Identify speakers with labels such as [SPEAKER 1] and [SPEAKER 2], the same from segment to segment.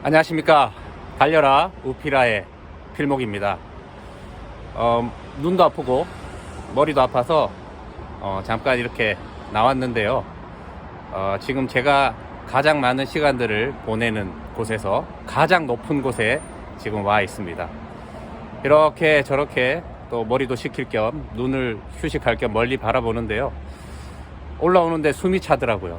[SPEAKER 1] 안녕하십니까. 달려라 우피라의 필목입니다. 어, 눈도 아프고 머리도 아파서 어, 잠깐 이렇게 나왔는데요. 어, 지금 제가 가장 많은 시간들을 보내는 곳에서 가장 높은 곳에 지금 와 있습니다. 이렇게 저렇게 또 머리도 식힐 겸 눈을 휴식할 겸 멀리 바라보는데요. 올라오는데 숨이 차더라고요.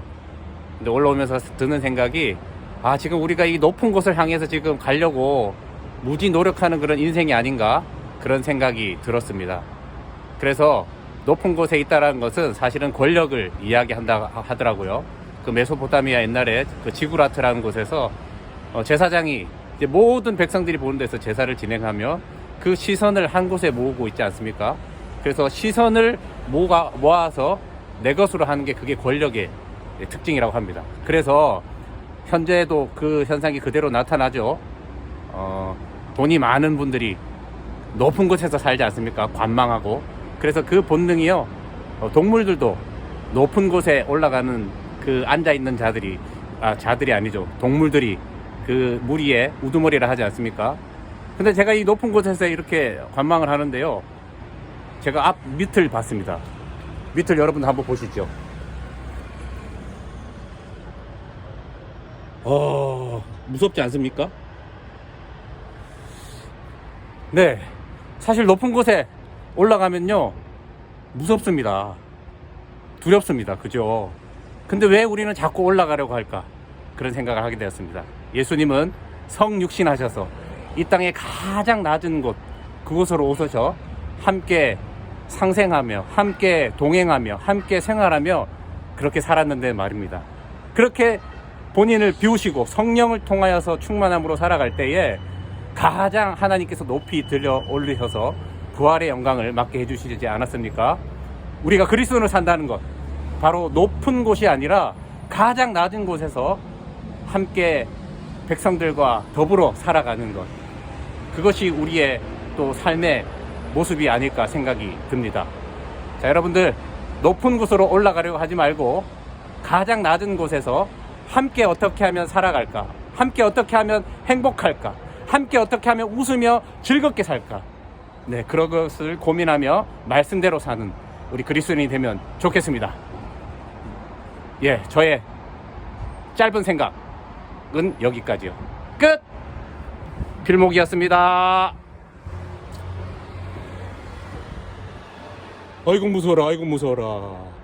[SPEAKER 1] 근데 올라오면서 드는 생각이 아 지금 우리가 이 높은 곳을 향해서 지금 가려고 무지 노력하는 그런 인생이 아닌가 그런 생각이 들었습니다. 그래서 높은 곳에 있다라는 것은 사실은 권력을 이야기한다 하더라고요. 그 메소포타미아 옛날에 그 지구라트라는 곳에서 어, 제사장이 모든 백성들이 보는 데서 제사를 진행하며 그 시선을 한 곳에 모으고 있지 않습니까? 그래서 시선을 모아, 모아서 내 것으로 하는 게 그게 권력의 특징이라고 합니다. 그래서 현재도 그 현상이 그대로 나타나죠. 어, 돈이 많은 분들이 높은 곳에서 살지 않습니까? 관망하고. 그래서 그 본능이요. 어, 동물들도 높은 곳에 올라가는 그 앉아 있는 자들이 아 자들이 아니죠. 동물들이 그 무리에 우두머리를 하지 않습니까? 근데 제가 이 높은 곳에서 이렇게 관망을 하는데요. 제가 앞 밑을 봤습니다. 밑을 여러분 한번 보시죠. 어, 무섭지 않습니까? 네. 사실 높은 곳에 올라가면요. 무섭습니다. 두렵습니다. 그죠? 근데 왜 우리는 자꾸 올라가려고 할까? 그런 생각을 하게 되었습니다. 예수님은 성육신 하셔서 이 땅의 가장 낮은 곳, 그곳으로 오셔서 함께 상생하며, 함께 동행하며, 함께 생활하며 그렇게 살았는데 말입니다. 그렇게 본인을 비우시고 성령을 통하여서 충만함으로 살아갈 때에 가장 하나님께서 높이 들려 올리셔서 부활의 영광을 맡게 해주시지 않았습니까? 우리가 그리스도를 산다는 것 바로 높은 곳이 아니라 가장 낮은 곳에서 함께 백성들과 더불어 살아가는 것 그것이 우리의 또 삶의 모습이 아닐까 생각이 듭니다. 자 여러분들 높은 곳으로 올라가려고 하지 말고 가장 낮은 곳에서 함께 어떻게 하면 살아갈까? 함께 어떻게 하면 행복할까? 함께 어떻게 하면 웃으며 즐겁게 살까? 네, 그런 것을 고민하며 말씀대로 사는 우리 그리스도인이 되면 좋겠습니다. 예, 저의 짧은 생각은 여기까지요. 끝! 필목이었습니다. 아이고 무서워라, 아이고 무서워라.